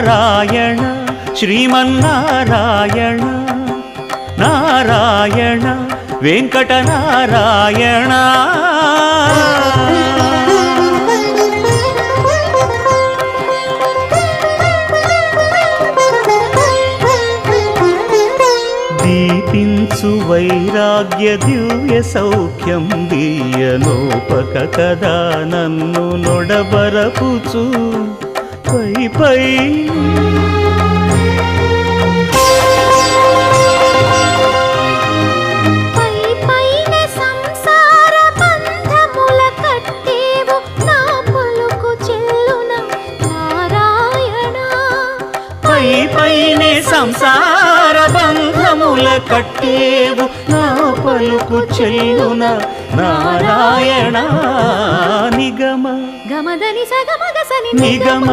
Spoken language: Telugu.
నారాయణ శ్రీమన్నారాయణ నారాయణ వెంకట నారాయణ దీపించు వైరాగ్య దివ్య సౌఖ్యం దియనోపక కదా నన్ను నొడబరపుచు. పై పై. పైనే సంసార బంధముల కట్టేవు నా పలుకు చెల్లున నారాయణ. నిగమ గమదని సగమగసని నిగమ.